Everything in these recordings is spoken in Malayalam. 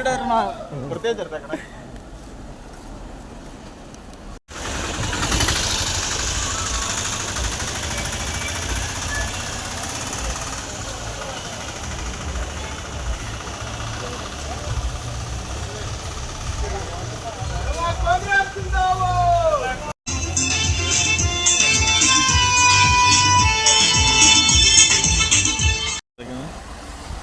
എടുക്കണോ പ്രത്യേകിച്ച് എടുത്തേക്കണേ.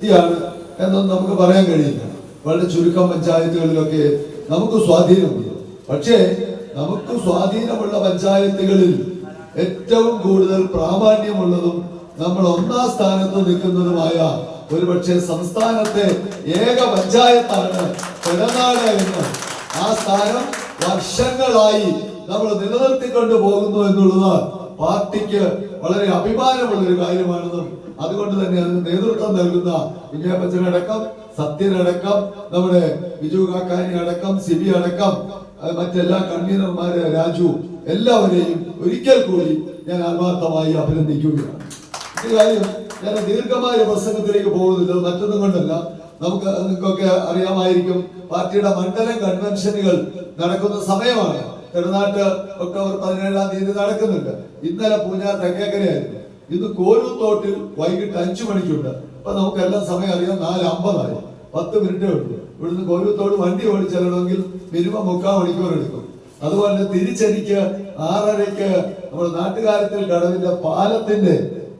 ശക്തിയാണ് എന്നൊന്നും നമുക്ക് പറയാൻ കഴിയില്ല. വളരെ ചുരുക്കം പഞ്ചായത്തുകളിലൊക്കെ നമുക്ക് സ്വാധീനമുണ്ട്. പക്ഷേ നമുക്ക് സ്വാധീനമുള്ള പഞ്ചായത്തുകളിൽ ഏറ്റവും കൂടുതൽ പ്രാമാണ്യമുള്ളതും നമ്മൾ ഒന്നാം സ്ഥാനത്ത് നിൽക്കുന്നതുമായ ഒരുപക്ഷെ സംസ്ഥാനത്തെ ഏക പഞ്ചായത്താണ് പെരനാട് എന്ന്. ആ സ്ഥാനം വർഷങ്ങളായി നമ്മൾ നിലനിർത്തിക്കൊണ്ട് പോകുന്നു എന്നുള്ളത് പാർട്ടിക്ക് വളരെ അഭിമാനമുള്ള ഒരു കാര്യമാണെന്നും അതുകൊണ്ട് തന്നെ അതിന് നേതൃത്വം നൽകുന്ന സത്യൻ സത്യനടക്കം നമ്മുടെ ബിജു കാക്കാനി അടക്കം സിബി അടക്കം മറ്റെല്ലാ കൺവീനർമാര് രാജു എല്ലാവരെയും ഒരിക്കൽ കൂടി ഞാൻ ആത്മാർത്ഥമായി അഭിനന്ദിക്കുകയാണ്. ഈ കാര്യം ഞാൻ ദീർഘമായ പ്രസംഗത്തിലേക്ക് പോകുന്നില്ല മറ്റൊന്നും കൊണ്ടല്ല. നമുക്ക് നിങ്ങൾക്കൊക്കെ അറിയാമായിരിക്കും പാർട്ടിയുടെ മണ്ഡലം കൺവെൻഷനുകൾ നടക്കുന്ന സമയമാണ്. തിരുനാട്ട് ഒക്ടോബർ പതിനേഴാം തീയതി നടക്കുന്നുണ്ട്. ഇന്നലെ പൂഞ്ഞാർ തെക്കേക്കരയായിരുന്നു. ഇന്ന് കോരൂത്തോട്ടിൽ വൈകിട്ട് അഞ്ചു മണിക്കുണ്ട്. അപ്പൊ നമുക്ക് എല്ലാം സമയം അറിയാം. നാല് അമ്പതായി. പത്ത് മിനിറ്റേ ഉള്ളൂ. ഇവിടുന്ന് കോരൂത്തോട് വണ്ടി ഓടിച്ചെല്ലണമെങ്കിൽ മിനിമം മുക്കാൽ മണിക്കൂർ എടുക്കും. അതുപോലെ തിരിച്ചെനിക്ക് ആറരയ്ക്ക് നമ്മുടെ നാട്ടുകാരത്തിൽ കടവിന്റെ പാലത്തിന്റെ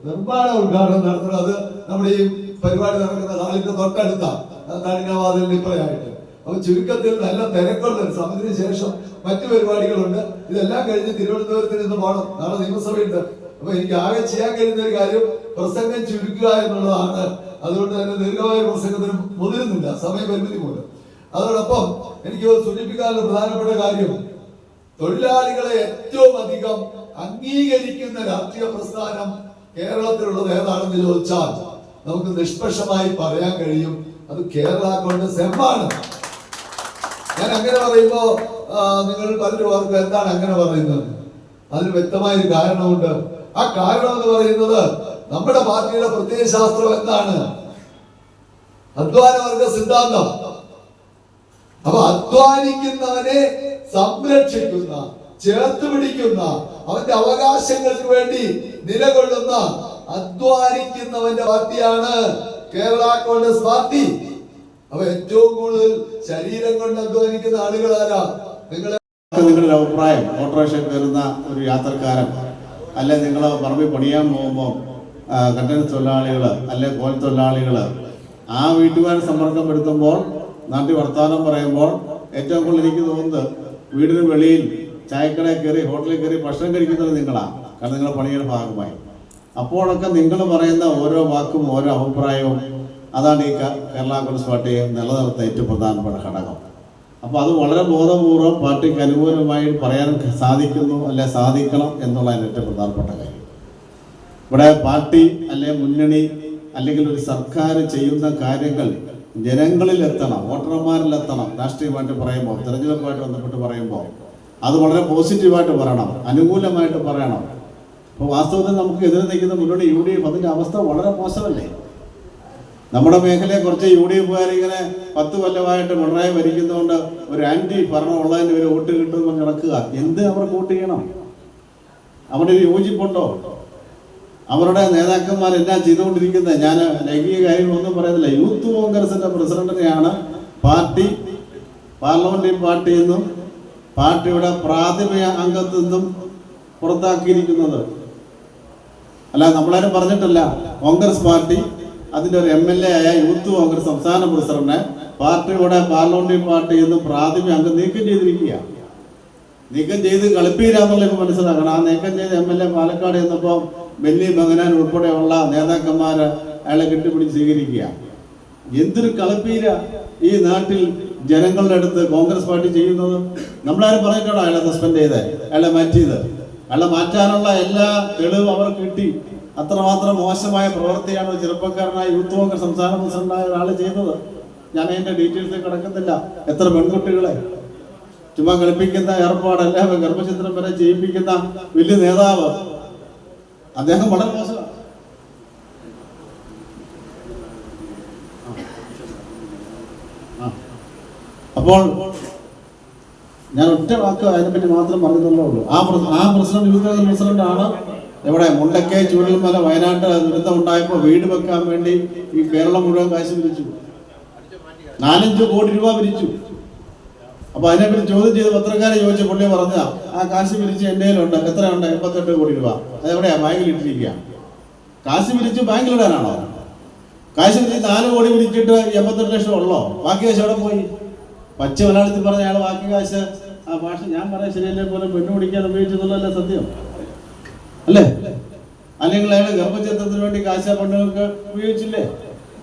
നിർമ്മാണ ഉദ്ഘാടനം നടത്തുന്നത് അത് നമ്മുടെ ഈ പരിപാടി നടക്കുന്ന നാളിന്റെ തൊട്ടടുത്താണ് തണിനാവാതിലിന് ഇപ്പറയായിട്ട്. അപ്പൊ ചുരുക്കത്തിൽ നല്ല തിരക്കുള്ള സമയത്തിന് ശേഷം മറ്റു പരിപാടികളുണ്ട്. ഇതെല്ലാം കഴിഞ്ഞ് തിരുവനന്തപുരത്ത് നിന്ന് പോകണം നാളെ നിയമസഭയുണ്ട്. അപ്പൊ എനിക്ക് ആകെ ചെയ്യാൻ കഴിയുന്ന ഒരു കാര്യം പ്രസംഗം ചുരുക്കുക എന്നുള്ളതാണ്. അതുകൊണ്ട് തന്നെ ദീർഘമായ പ്രസംഗത്തിന് മുതിരുന്നില്ല. സമയപരിമിതി മൂലം. അതോടൊപ്പം എനിക്ക് സൂചിപ്പിക്കാനുള്ള പ്രധാനപ്പെട്ട കാര്യം തൊഴിലാളികളെ ഏറ്റവും അധികം അംഗീകരിക്കുന്ന രാഷ്ട്രീയ പ്രസ്ഥാനം കേരളത്തിലുള്ളത് ഏതാണെന്ന് ചോദിച്ചാൽ നമുക്ക് നിഷ്പക്ഷമായി പറയാൻ കഴിയും. അത് കേരള കോൺഗ്രസ് എമ്മാണ് ഞാൻ അങ്ങനെ പറയുമ്പോ നിങ്ങൾ പലരും എന്താണ് അങ്ങനെ പറയുന്നത്? അതിന് വ്യക്തമായ ഒരു കാരണമുണ്ട്. ആ കാരണം എന്ന് പറയുന്നത് നമ്മുടെ പാർട്ടിയുടെ പ്രത്യേക ശാസ്ത്രം എന്താണ്? അധ്വാനവർഗ സിദ്ധാന്തം. അപ്പൊ അധ്വാനിക്കുന്നവനെ സംരക്ഷിക്കുന്ന ചേർത്ത് പിടിക്കുന്ന അവന്റെ അവകാശങ്ങൾക്ക് വേണ്ടി നിലകൊള്ളുന്ന അധ്വാനിക്കുന്നവന്റെ പാർട്ടിയാണ് കേരള കോൺഗ്രസ് പാർട്ടി. അപ്പൊ ഏറ്റവും കൂടുതൽ ശരീരം കൊണ്ട് അധ്വാനിക്കുന്ന ആളുകൾ ആരാ നിങ്ങളെ നിങ്ങളുടെ അഭിപ്രായം ഓട്ടോറിക്ഷ കയറുന്ന ഒരു യാത്രക്കാരൻ. അല്ലെ നിങ്ങൾ പറമ്പിൽ പണിയാൻ പോകുമ്പോൾ കട്ടൻ തൊഴിലാളികൾ അല്ലെ കോൽ തൊഴിലാളികൾ ആ വീട്ടുകാരെ സമ്പർക്കം പെടുത്തുമ്പോൾ നാട്ടിൽ വർത്തമാനം പറയുമ്പോൾ ഏറ്റവും കൂടുതൽ എനിക്ക് തോന്നുന്നത് വീടിന് വെളിയിൽ ചായക്കടയിൽ കയറി ഹോട്ടലിൽ കയറി ഭക്ഷണം കഴിക്കുന്നത് നിങ്ങളാണ് കാരണം നിങ്ങളുടെ പണിയുടെ ഭാഗമായി. അപ്പോഴൊക്കെ നിങ്ങൾ പറയുന്ന ഓരോ വാക്കും ഓരോ അഭിപ്രായവും അതാണ് ഈ കേരള കോൺഗ്രസ് പാർട്ടിയെ നിലനിർത്തുന്ന ഏറ്റവും പ്രധാനപ്പെട്ട ഘടകം. അപ്പോൾ അത് വളരെ ബോധപൂർവം പാർട്ടിക്ക് അനുകൂലമായി പറയാൻ സാധിക്കുന്നു അല്ലെ സാധിക്കണം എന്നുള്ളതാണ് ഏറ്റവും പ്രധാനപ്പെട്ട കാര്യം. ഇവിടെ പാർട്ടി അല്ലെ മുന്നണി അല്ലെങ്കിൽ ഒരു സർക്കാർ ചെയ്യുന്ന കാര്യങ്ങൾ ജനങ്ങളിൽ എത്തണം വോട്ടർമാരിൽ എത്തണം രാഷ്ട്രീയമായിട്ട് പറയുമ്പോൾ തെരഞ്ഞെടുപ്പുമായിട്ട് ബന്ധപ്പെട്ട് പറയുമ്പോൾ അത് വളരെ പോസിറ്റീവായിട്ട് പറയണം അനുകൂലമായിട്ട് പറയണം. അപ്പോൾ വാസ്തവത്തിൽ നമുക്ക് എതിരെ നിൽക്കുന്ന മുന്നണി യു ഡി എഫ് അതിന്റെ അവസ്ഥ വളരെ മോശമല്ലേ? നമ്മുടെ മേഖലയെ കുറച്ച് യു ഡി എഫുകാർ ഇങ്ങനെ പത്ത് കൊല്ലമായിട്ട് പിണറായി ഭരിക്കുന്നതുകൊണ്ട് ഒരു ആന്റി ഭരണം ഉള്ളതിന് ഒരു വോട്ട് കിട്ടുമെന്ന് നടക്കുക. എന്ത് അവർ വോട്ട് ചെയ്യണം? അവിടെ ഒരു യോജിപ്പുണ്ടോ? അവരുടെ നേതാക്കന്മാർ ചെയ്തുകൊണ്ടിരിക്കുന്നത്? ഞാൻ ലൈംഗിക കാര്യങ്ങളൊന്നും പറയുന്നില്ല യൂത്ത് കോൺഗ്രസിന്റെ പ്രസിഡന്റിനെയാണ് പാർട്ടി പാർലമെന്ററി പാർട്ടി എന്നും പാർട്ടിയുടെ പ്രാഥമിക അംഗത്തു നിന്നും പുറത്താക്കിയിരിക്കുന്നത്. അല്ല നമ്മളാരും പറഞ്ഞിട്ടല്ല. കോൺഗ്രസ് പാർട്ടി അതിന്റെ ഒരു എം എൽ എ ആയ യൂത്ത് കോൺഗ്രസ് സംസ്ഥാന പ്രസിഡന്റ് പാർട്ടിയുടെ പാർലമെന്ററി പാർട്ടി എന്ന് പ്രാഥമിക അംഗം നീക്കം ചെയ്തിരിക്കുക. നീക്കം ചെയ്ത് കളിപ്പീരാന്നുള്ള ഇപ്പൊ മനസ്സിലാക്കണം. ആ നീക്കം ചെയ്ത് എം എൽ എ പാലക്കാട് ചെന്നപ്പോൾ ബെന്നി ബംഗനാൻ ഉൾപ്പെടെയുള്ള നേതാക്കന്മാർ അയാളെ കെട്ടിപ്പിടിച്ച് സ്വീകരിക്കുക. എന്തൊരു കളിപ്പീര ഈ നാട്ടിൽ ജനങ്ങളുടെ അടുത്ത് കോൺഗ്രസ് പാർട്ടി ചെയ്യുന്നത്? നമ്മളാരും പറഞ്ഞിട്ടുണ്ടോ അയാളെ സസ്പെൻഡ് ചെയ്ത്? അയാളെ മാറ്റിയത്? അയാളെ മാറ്റാനുള്ള എല്ലാ തെളിവും അവർ കിട്ടി. അത്രമാത്രം മോശമായ പ്രവൃത്തിയാണ് ചെറുപ്പക്കാരനായ യൂത്ത് കോൺഗ്രസ് സംസ്ഥാന പ്രസിഡന്റായ ഒരാൾ ചെയ്തത്. ഞാൻ അതിന്റെ ഡീറ്റെയിൽസ് കിടക്കുന്നില്ല എത്ര പെൺകുട്ടികളെ ചുമ്മാ കളിപ്പിക്കുന്ന ഏർപ്പാടല്ല ഗർഭചിത്രം വരെ ചെയ്യിപ്പിക്കുന്ന വലിയ നേതാവ്. അദ്ദേഹം വളരെ മോശമാണ്. അപ്പോൾ ഞാൻ ഒറ്റ വാക്ക് അതിനെപ്പറ്റി മാത്രം പറഞ്ഞതല്ലേ ഉള്ളൂ. ആ ആ പ്രസിഡന്റ് യൂത്ത് കോൺഗ്രസ് പ്രസിഡന്റ് ആണ് എവിടെ മുണ്ടക്കേ ചൂരൽമല വയനാട്ട് ദുരന്തം ഉണ്ടായപ്പോൾ വീട് വെക്കാൻ വേണ്ടി ഈ കേരളം മുഴുവൻ കാശ് പിരിച്ചു. നാലഞ്ച് കോടി രൂപ പിരിച്ചു. അപ്പൊ അതിനെപ്പറ്റി ചോദ്യം ചെയ്ത് പത്രക്കാരെ ചോദിച്ച പുള്ളി പറഞ്ഞ ആ കാശ് പിരിച്ച് എന്റെ കയ്യിലുണ്ട്. എത്രയുണ്ട്? എൺപത്തെട്ട് കോടി രൂപ. അതെവിടെയാ? ബാങ്കിൽ ഇട്ടിരിക്കുക കാശ് പിരിച്ച് ബാങ്കിലിടാനാണോ കാശ് പിരിച്ച് നാല് കോടി പിരിച്ചിട്ട് എൺപത്തെട്ട് ലക്ഷം ഉള്ളോ? ബാക്കി കാശ് എവിടെ പോയി? പച്ച മലയാളത്തിൽ പറഞ്ഞ അയാൾ ബാക്കി കാശ്. ആ ഭാഷ ഞാൻ പറയാൻ ശരിയല്ലേ? പോലെ പെണ്ണു പിടിക്കാൻ ഉപയോഗിച്ചെന്നുള്ളതല്ല സത്യം. അല്ലേ? അല്ലെങ്കിൽ അയാൾ ഗർഭചിത്രത്തിന് വേണ്ടി കാശ പണ്ടുകൾക്ക് ഉപയോഗിച്ചില്ലേ?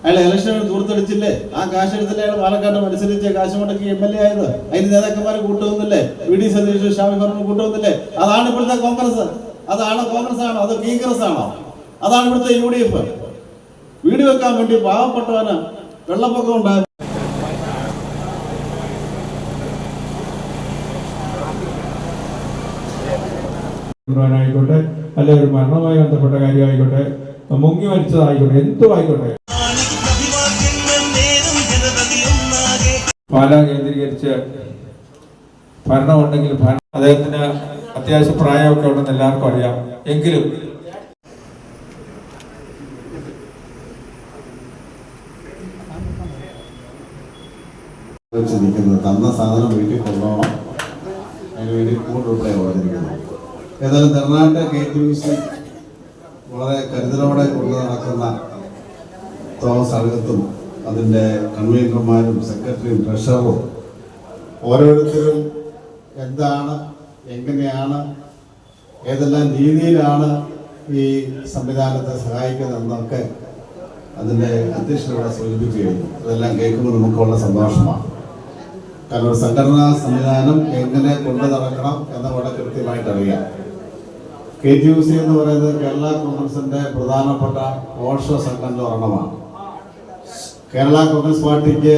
അയാൾ ഇലക്ഷനിൽ ദൂർത്തടിച്ചില്ലേ ആ കാശ് എടുത്തില്ലേ അയാൾ പാലക്കാട് മത്സരിച്ച് കാശ് മുടക്കി എം എൽ എ ആയത്. അതിന് നേതാക്കന്മാരെ കൂട്ടുവന്നില്ലേ? വി ഡി സതീഷ് ഷാമി പറഞ്ഞു കൂട്ടുവന്നില്ലേ? അതാണ് ഇപ്പോഴത്തെ കോൺഗ്രസ്. അതാണ് കോൺഗ്രസ് ആണോ അത് കോൺഗ്രസ് ആണോ അതാണ് ഇവിടുത്തെ യു ഡി എഫ്. വീട് വെക്കാൻ വേണ്ടി പാവപ്പെട്ടവന് വെള്ളപ്പൊക്കം ഉണ്ടായ ആയിക്കോട്ടെ. അല്ലെ ഒരു മരണവുമായി ബന്ധപ്പെട്ട കാര്യമായിക്കോട്ടെ മുങ്ങി മരിച്ചതായിക്കോട്ടെ എന്തോ ആയിക്കോട്ടെ പാല കേന്ദ്രീകരിച്ച് ഭരണമുണ്ടെങ്കിൽ ഭരണം അദ്ദേഹത്തിന് അത്യാവശ്യ പ്രായമൊക്കെ ഉണ്ടെന്ന് എല്ലാവർക്കും അറിയാം. എങ്കിലും തന്ന സാധനം വീട്ടിൽ കൊണ്ടുപോകണം. അതിന് വേണ്ടി കൂടുതൽ ഓർത്തിരിക്കുന്നു ഏതായാലും തെരഞ്ഞെടുപ്പ് കെ ടി യു സി വളരെ കരുതലോടെ കൊണ്ടു നടക്കുന്ന തോമസ് അഴകത്തും അതിന്റെ കൺവീനർമാരും സെക്രട്ടറിയും ട്രഷററും ഓരോരുത്തരും എന്താണ് എങ്ങനെയാണ് ഏതെല്ലാം രീതിയിലാണ് ഈ സംവിധാനത്തെ സഹായിക്കുന്നതെന്നൊക്കെ അതിന്റെ അധ്യക്ഷനോടെ സൂചിപ്പിച്ചു അതെല്ലാം കേൾക്കുമ്പോൾ നമുക്കുള്ള സന്തോഷമാണ്. കാരണം സംഘടനാ സംവിധാനം എങ്ങനെ കൊണ്ടു നടക്കണം എന്നവിടെ കൃത്യമായിട്ട് അറിയാം കെ ടി യു സി എന്ന് പറയുന്നത് കേരള കോൺഗ്രസിന്റെ പ്രധാനപ്പെട്ട പോഷക സംഘടന ഒരെണ്ണമാണ്. കേരള കോൺഗ്രസ് പാർട്ടിക്ക്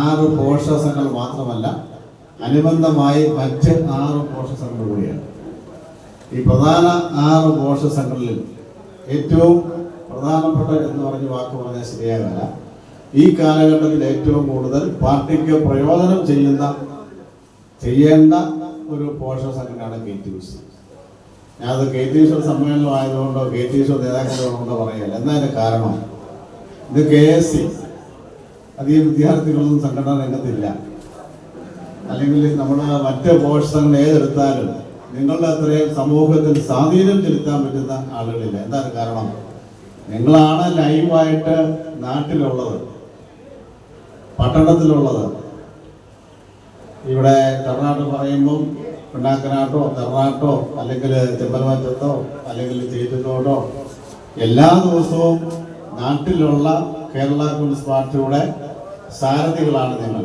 ആറ് പോഷക സംഘങ്ങൾ മാത്രമല്ല അനുബന്ധമായി മറ്റ് ആറ് പോഷക സംഘങ്ങൾ കൂടിയാണ്. ഈ പ്രധാന ആറ് പോഷക സംഘങ്ങളിൽ ഏറ്റവും പ്രധാനപ്പെട്ട എന്ന് പറഞ്ഞ വാക്ക് പറഞ്ഞാൽ ശരിയാകല ഈ കാലഘട്ടത്തിൽ ഏറ്റവും കൂടുതൽ പാർട്ടിക്ക് പ്രയോജനം ചെയ്യുന്ന ചെയ്യേണ്ട ഒരു പോഷക സംഘടനയാണ് കെ ടി യു സി ഞാനത് കെ ടി ഈശ്വർ സമ്മേളനം ആയതുകൊണ്ടോ കെ ടി ഈശ്വർ നേതാക്കളോടോ പറയല്ല എന്നതിന്റെ കാരണം? ഇത് കെ എസ് സി. അധികം വിദ്യാർത്ഥികളൊന്നും സംഘടന രംഗത്തില്ല. അല്ലെങ്കിൽ നമ്മൾ മറ്റ് പോഷകങ്ങൾ ഏതെടുത്താലും നിങ്ങളുടെ അത്രയും സമൂഹത്തിൽ സ്വാധീനം ചെലുത്താൻ പറ്റുന്ന ആളുകളില്ല. എന്താണ് കാരണം? നിങ്ങളാണ് ലൈവായിട്ട് നാട്ടിലുള്ളത്. പട്ടണത്തിലുള്ളത്. ഇവിടെ കർണാടക പറയുമ്പം പിണ്ണാക്കനാട്ടോ കർണാട്ടോ അല്ലെങ്കിൽ ചെമ്പലമറ്റത്തോ അല്ലെങ്കിൽ ചേറ്റുന്നോടോ എല്ലാ ദിവസവും നാട്ടിലുള്ള കേരള കോൺഗ്രസ് പാർട്ടിയുടെ സാരഥികളാണ് നിങ്ങൾ.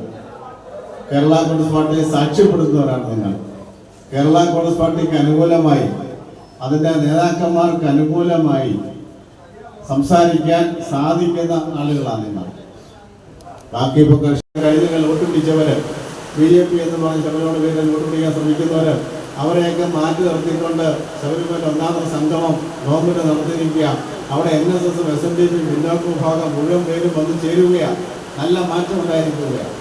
കേരള കോൺഗ്രസ് പാർട്ടിയെ സാക്ഷ്യപ്പെടുത്തുന്നവരാണ് നിങ്ങൾ. കേരള കോൺഗ്രസ് പാർട്ടിക്ക് അനുകൂലമായി അതിന്റെ നേതാക്കന്മാർക്ക് അനുകൂലമായി സംസാരിക്കാൻ സാധിക്കുന്ന ആളുകളാണ് നിങ്ങൾ. ബാക്കി ഇപ്പോൾ കഴിഞ്ഞ വോട്ട് പിടിച്ചവര്. ബി ജെ പി എന്ന് പറഞ്ഞ് ശബരിമല പേരിൽ വോട്ട് പിടിക്കാൻ ശ്രമിക്കുന്നവര് അവരെയൊക്കെ മാറ്റി നിർത്തിക്കൊണ്ട് ശബരിമല ഒന്നാമത്തെ സംഗമം ഗവൺമെന്റ് നടത്തിയിരിക്കുക. അവിടെ എൻ എസ് എസും എസ് എൻ ഡി പി മുന്നോക്ക വിഭാഗം മുഴുവൻ പേരും വന്ന് ചേരുകയാണ് നല്ല മാറ്റം ഉണ്ടായിരിക്കുകയാണ്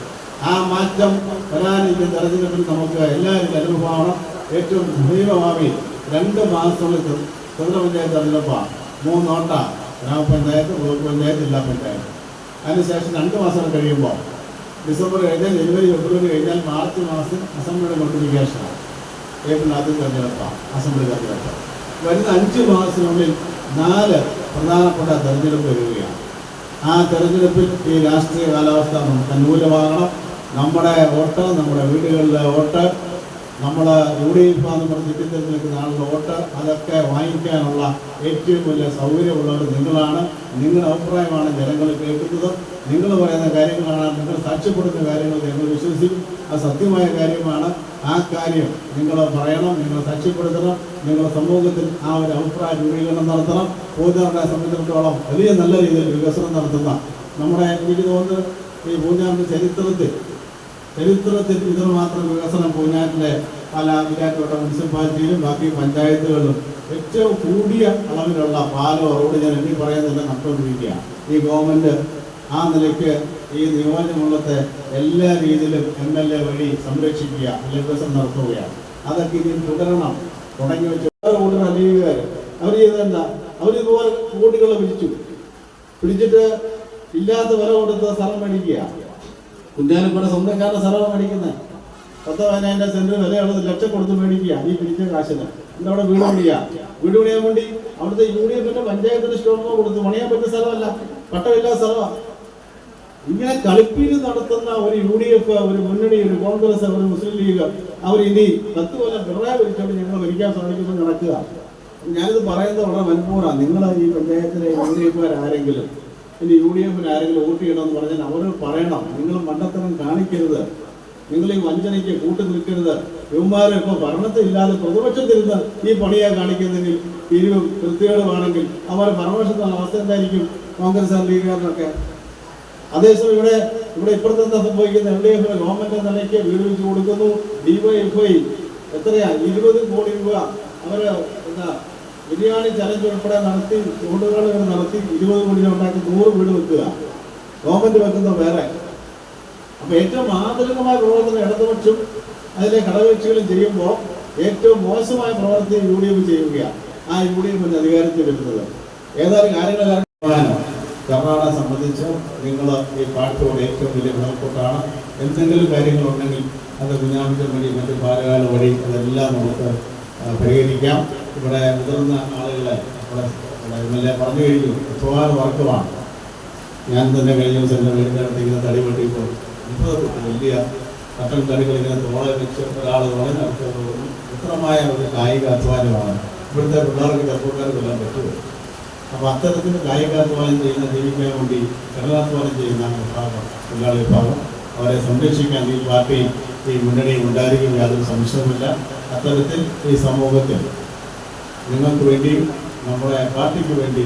ആ മാറ്റം വരാനിരിക്കുന്ന തെരഞ്ഞെടുപ്പിൽ നമുക്ക് എല്ലാവരും അനുഭവമാണ്. ഏറ്റവും സമീപമാവി രണ്ട് മാസത്തിനുള്ളിൽ ത്രിതല പഞ്ചായത്ത് തെരഞ്ഞെടുപ്പാണ് മൂന്നോട്ട ഗ്രാമപഞ്ചായത്ത് ബ്ലോക്ക് പഞ്ചായത്ത് ജില്ലാ പഞ്ചായത്ത്. അതിനുശേഷം രണ്ട് മാസം കഴിയുമ്പോൾ ഡിസംബർ കഴിഞ്ഞാൽ ജനുവരി ഫെബ്രുവരി കഴിഞ്ഞാൽ മാർച്ച് മാസം അസംബ്ലിയുടെ നോട്ടിഫിക്കേഷനാണ് ഏപ്രിൽ ആദ്യം തെരഞ്ഞെടുപ്പാണ് അസംബ്ലി തെരഞ്ഞെടുപ്പ്. വരുന്ന അഞ്ച് മാസത്തിനുള്ളിൽ നാല് പ്രധാനപ്പെട്ട തെരഞ്ഞെടുപ്പ് വരികയാണ്. ആ തെരഞ്ഞെടുപ്പിൽ ഈ രാഷ്ട്രീയ കാലാവസ്ഥ നമുക്ക് അനുകൂലമാകണം. നമ്മുടെ വോട്ട് നമ്മുടെ വീടുകളിലെ വോട്ട് നമ്മൾ യു ഡി എഫ് എന്ന് പറഞ്ഞ് ചുറ്റിത്തിരിഞ്ഞ് നിൽക്കുന്ന വോട്ട് അതൊക്കെ വാങ്ങിക്കാനുള്ള ഏറ്റവും വലിയ സൗകര്യമുള്ളവർ നിങ്ങളാണ്. നിങ്ങളുടെ അഭിപ്രായമാണ് ജനങ്ങൾ കേൾക്കുന്നത്. നിങ്ങൾ പറയുന്ന കാര്യങ്ങളാണ് നിങ്ങൾ സാക്ഷ്യപ്പെടുന്ന കാര്യങ്ങൾ ഞങ്ങൾ വിശ്വസിക്കും. അത് സത്യമായ കാര്യമാണ്. ആ കാര്യം നിങ്ങൾ പറയണം നിങ്ങൾ സാക്ഷ്യപ്പെടുത്തണം നിങ്ങൾ സമൂഹത്തിൽ ആ ഒരു അഭിപ്രായ രൂപീകരണം നടത്തണം. പൂജാറിനെ സംബന്ധിച്ചിടത്തോളം വലിയ നല്ല രീതിയിൽ വികസനം നടത്തുന്ന നമ്മുടെ എനിക്ക് തോന്നുന്നു ഈ പൂജാറിന്റെ ചരിത്രത്തിൽ ചരിത്രത്തിൽ ഇതിന് മാത്രം വികസനം പൂഞ്ഞാറ്റിലെ പല വിരാറ്റോട്ട മുനിസിപ്പാലിറ്റിയിലും ബാക്കി പഞ്ചായത്തുകളിലും ഏറ്റവും കൂടിയ അളവിലുള്ള പാലോ റോഡ് ഞാൻ എണ്ണി പറയുന്നില്ല നടന്നുകൊണ്ടിരിക്കുകയാണ് ഈ ഗവൺമെന്റ് ആ നിലയ്ക്ക് ഈ നിയോജകമണ്ഡലത്തെ എല്ലാ രീതിയിലും എം എൽ എ വഴി സംരക്ഷിക്കുക അല്ലെങ്കിൽ വികസനം നടത്തുകയാണ്. അതൊക്കെ ഇനി തുടരണം. തുടങ്ങി വെച്ച് റോഡിന് അലിയുകാർ അവർ ചെയ്തെന്താ അവരിതുപോലെ കോടികളെ പിടിച്ചു. പിടിച്ചിട്ട് ഇല്ലാത്ത വില കൊടുത്ത് സ്ഥലം മേടിക്കുക. കുഞ്ഞാലിപ്പുഴ സ്വന്തക്കാരുടെ സ്ഥലമാണ് മേടിക്കുന്നത് പത്ത് പതിനായിരം സെന്റ് വിലയുള്ളത് ലക്ഷം കൊടുത്ത് മേടിക്കുക ഈ പിടിച്ച കാശിന്. എന്താ അവിടെ വീട് പണിയുക വീട് പണിയാൻ വേണ്ടി അവിടുത്തെ യു ഡി എഫിന്റെ പഞ്ചായത്തിന് സ്റ്റോമോ കൊടുത്ത് പണിയാൻ പറ്റിയ സ്ഥലമല്ല. പട്ടമില്ലാത്ത സ്ഥലമാണ് ഇങ്ങനെ കളിപ്പീര് നടത്തുന്ന ഒരു യു ഡി എഫ് ഒരു മുന്നണി ഒരു കോൺഗ്രസ് ഒരു മുസ്ലിം ലീഗ് അവർ ഇനി പത്ത് കൊല്ലം പിണറായി വിളിച്ചോണ്ട് ഞങ്ങൾ ഭരിക്കാൻ സാധിക്കുമ്പോൾ നടക്കുക. ഞാനിത് പറയുന്നത് വളരെ മനഃപൂർവമാണ്. നിങ്ങൾ ഈ പഞ്ചായത്തിലെ യു ഡി എഫുകാർ ആരെങ്കിലും ഇനി യു ഡി എഫിന് ആരെങ്കിലും വോട്ട് ചെയ്യണമെന്ന് പറഞ്ഞാൽ അവർ പറയണം. നിങ്ങൾ മണ്ടത്തരം കാണിക്കരുത്. നിങ്ങൾ ഈ വഞ്ചനയ്ക്ക് കൂട്ടു നിൽക്കരുത്. ഇവന്മാരെ ഇപ്പോൾ ഭരണത്തിലില്ലാതെ പ്രതിപക്ഷത്തിരുന്ന് ഈ പണിയാ കാണിക്കുന്നെങ്കിൽ തിരിവും കൃത്യങ്ങളുമാണെങ്കിൽ അവർ ഭരണപക്ഷത്തുള്ള അവസ്ഥ എന്തായിരിക്കും? കോൺഗ്രസ് ലീഗുകാരനൊക്കെ അതേസമയം ഇവിടെ ഇവിടെ ഇപ്പുറത്ത് എന്താ സംഭവിക്കുന്നത്? എൽ ഡി എഫ് ഗവൺമെന്റ് നിലയ്ക്ക് വീട് വെച്ച് കൊടുക്കുന്നു. ഡിവൈഎഫ്ഐ എത്രയാ? ഇരുപത് കോടി രൂപ. അവർ എന്താ ബിരിയാണി ചലഞ്ച് ഉൾപ്പെടെ നടത്തി ചൂടുകൾ നടത്തി ഇരുപത് കോടി ഉണ്ടാക്കി നൂറ് വീട് വെക്കുക. ഗവൺമെന്റ് വെക്കുന്ന വേറെ. അപ്പൊ ഏറ്റവും ആധുനികമായ പ്രവർത്തനം ഇടതുപക്ഷം അതിലെ ഘടകകക്ഷികളും ചെയ്യുമ്പോൾ ഏറ്റവും മോശമായ പ്രവർത്തി യു ഡി എഫ് ചെയ്യുകയാണ്. ആ യു ഡി എഫിന്റെ അധികാരത്തിൽ വരുന്നത്. ഏതായാലും കാര്യങ്ങൾ കർണാടക സംബന്ധിച്ച് നിങ്ങൾ ഈ പാട്ടോട് ഏറ്റവും വലിയ ബന്ധപ്പെട്ടാണ് എന്തെങ്കിലും കാര്യങ്ങളുണ്ടെങ്കിൽ അത് കുഞ്ഞാമിറ്റം വഴി മറ്റ് പാലകാല വഴി അതെല്ലാം നമുക്ക് പരിഹരിക്കാം ഇവിടെ മുതിർന്ന ആളുകളെ ഇവിടെ എം എൽ എ പറഞ്ഞു കഴിഞ്ഞു. ഉപകാര വർക്കുമാണ് ഞാൻ തന്നെ കഴിഞ്ഞ ദിവസം എന്റെ വീടിനടുത്ത് ഇങ്ങനെ തടി തൊട്ട് വലിയ കട്ടൻ തടികൾ ഇങ്ങനെ തോളെ വെച്ച് ഒരാൾ വളരെ നടത്തുന്നത് ഉത്തമമായ ഒരു കായിക അധ്വാനമാണ്. ഇവിടുത്തെ പിള്ളേർക്ക് ചെറുപ്പക്കാർക്കെല്ലാം പറ്റുമോ അപ്പോൾ അത്തരത്തിൽ കായികാധ്വാനം ചെയ്യുന്ന ജീവിക്കാൻ വേണ്ടി കടലാധ്വാനം ചെയ്യുന്ന വിഭാഗം തൊഴിലാളി വിഭാഗം അവരെ സംരക്ഷിക്കാൻ ഈ പാർട്ടി ഈ മുന്നണി ഉണ്ടായിരിക്കും യാതൊരു സംശയവുമില്ല. അത്തരത്തിൽ ഈ സമൂഹത്തിൽ നിങ്ങൾക്ക് വേണ്ടി നമ്മുടെ പാർട്ടിക്ക് വേണ്ടി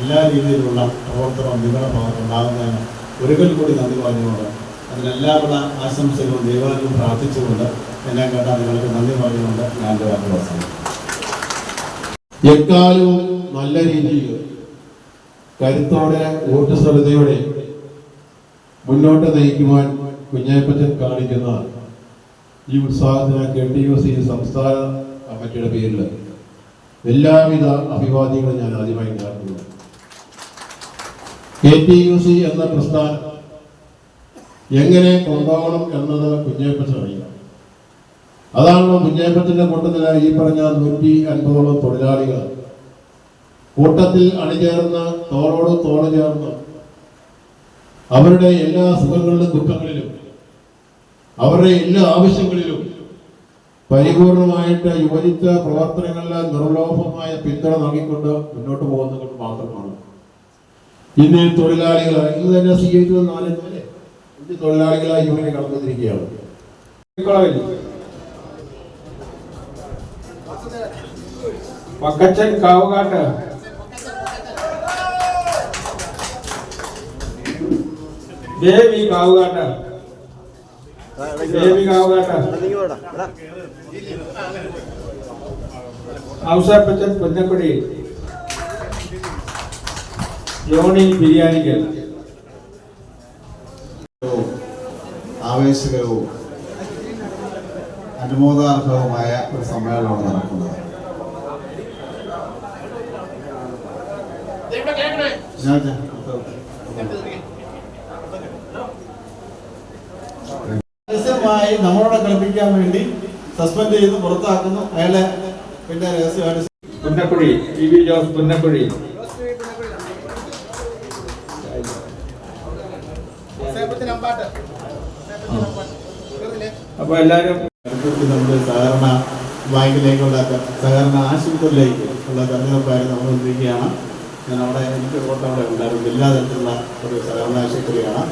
എല്ലാ രീതിയിലുള്ള പ്രവർത്തനം നിങ്ങളുടെ ഭാഗത്തുണ്ടാകുന്നതിന് ഒരിക്കൽ കൂടി നന്ദി പറഞ്ഞുകൊണ്ട് അതിനെല്ലാവരുടെ ആശംസകളും ദൈവാനും പ്രാർത്ഥിച്ചുകൊണ്ട് എന്നെ കേട്ടാൽ നിങ്ങൾക്ക് നന്ദി പറഞ്ഞുകൊണ്ട് ഞാൻ അവസാനിപ്പിക്കുന്നു. എക്കാലവും നല്ല രീതിയിൽ കരുത്തോടെ ഊർജസ്വലതയോടെ മുന്നോട്ട് നയിക്കുവാൻ കുഞ്ഞേപ്പറ്റൻ കാണിക്കുന്ന ഈ ഉത്സാഹത്തിന് കെ ടി യു സി സംസ്ഥാന കമ്മിറ്റിയുടെ പേരിൽ എല്ലാവിധ അഭിവാദ്യങ്ങളും ഞാൻ ആദ്യമായി നേർക്കുന്നു. കെ ടി യു സി എന്ന പ്രസ്ഥാനം എങ്ങനെ കൊണ്ടുപോകണം എന്നത് കുഞ്ഞേപ്പച്ച അറിയാം അതാണല്ലോ കുഞ്ഞേപ്പത്തിന്റെ കൂട്ടത്തിൽ ഈ പറഞ്ഞ നൂറ്റി അൻപതോളം തൊഴിലാളികൾ കൂട്ടത്തിൽ അണിചേർന്ന് തോളോട് തോൾ ചേർന്ന് അവരുടെ എല്ലാ സുഖങ്ങളിലും ദുഃഖങ്ങളിലും അവരുടെ എല്ലാ ആവശ്യങ്ങളിലും പരിപൂർണമായിട്ട് യോജിച്ച പ്രവർത്തനങ്ങളിലെ നിർലോഭമായ പിന്തുണ നൽകിക്കൊണ്ട് മുന്നോട്ട് പോകുന്നത് കൊണ്ട് മാത്രമാണ്. ഇന്ന് തൊഴിലാളികളായി ഇന്ന് തന്നെ സ്വീകരിച്ചത് നാല് അല്ലേ അഞ്ച് തൊഴിലാളികളായി യൂണിയൻ കടന്നിരിക്കുകയാണ്. പക്കച്ചൻ കാവുകാട്ട്. ദേവി കാവുകാട്ട്. ദേവി ബച്ചൻ പുന്നക്കുടി യോണി ബിരിയാണിക്കൽ ആവേശകരവും അനുമോദാർഹവുമായ ഒരു സമ്മേളനമാണ് നടക്കുന്നത്. ഞാൻ- രഹസ്യമായി നമ്മളോട് കളിപ്പിക്കാൻ വേണ്ടി സസ്പെൻഡ് ചെയ്ത് പുറത്താക്കുന്നു. അയാളെ പിന്നെ രഹസ്യമായിട്ട് വി. ജോസ് അപ്പൊ എല്ലാരും നമ്മുടെ സഹകരണ ബാങ്കിലേക്കുള്ള സഹകരണ ആശുപത്രിയിലേക്ക് ഉള്ള തെരഞ്ഞെടുപ്പായിരുന്നു നടന്നുകൊണ്ടിരിക്കുകയാണ് ഞാൻ അവിടെ എനിക്ക് വോട്ട് അവിടെ ഉണ്ടായിരുന്നു ജില്ലാ തരത്തിലുള്ള ഒരു സഹകരണ ആശുപത്രിയാണ്.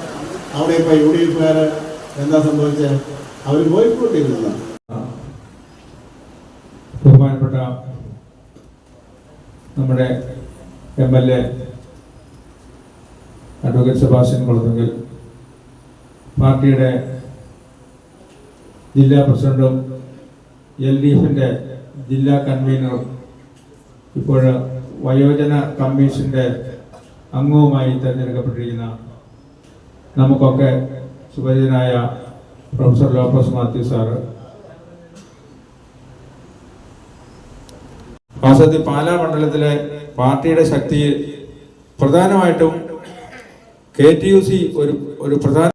അവിടെ ഇപ്പോൾ യു ഡി എഫുകാർ എന്താ സംഭവിച്ചത്? അവർ ബോയ്ക്കോട്ടിരുന്നു ബഹുമാനപ്പെട്ട നമ്മുടെ M L A advocate Sebastian Kulathunkal പാർട്ടിയുടെ ജില്ലാ പ്രസിഡന്റും എൽ ഡി എഫിന്റെ ജില്ലാ കൺവീനറും ഇപ്പോൾ വയോജന കമ്മീഷന്റെ അംഗവുമായി തിരഞ്ഞെടുക്കപ്പെട്ടിരിക്കുന്ന നമുക്കൊക്കെ സുപരിചിതനായ പ്രൊഫസർ ലോപ്പസ് മാത്യു സാറ്. വാസ്തവത്തിൽ പാലാ മണ്ഡലത്തിലെ പാർട്ടിയുടെ ശക്തിയിൽ പ്രധാനമായിട്ടും കെ ടി യു സി ഒരു ഒരു പ്രധാന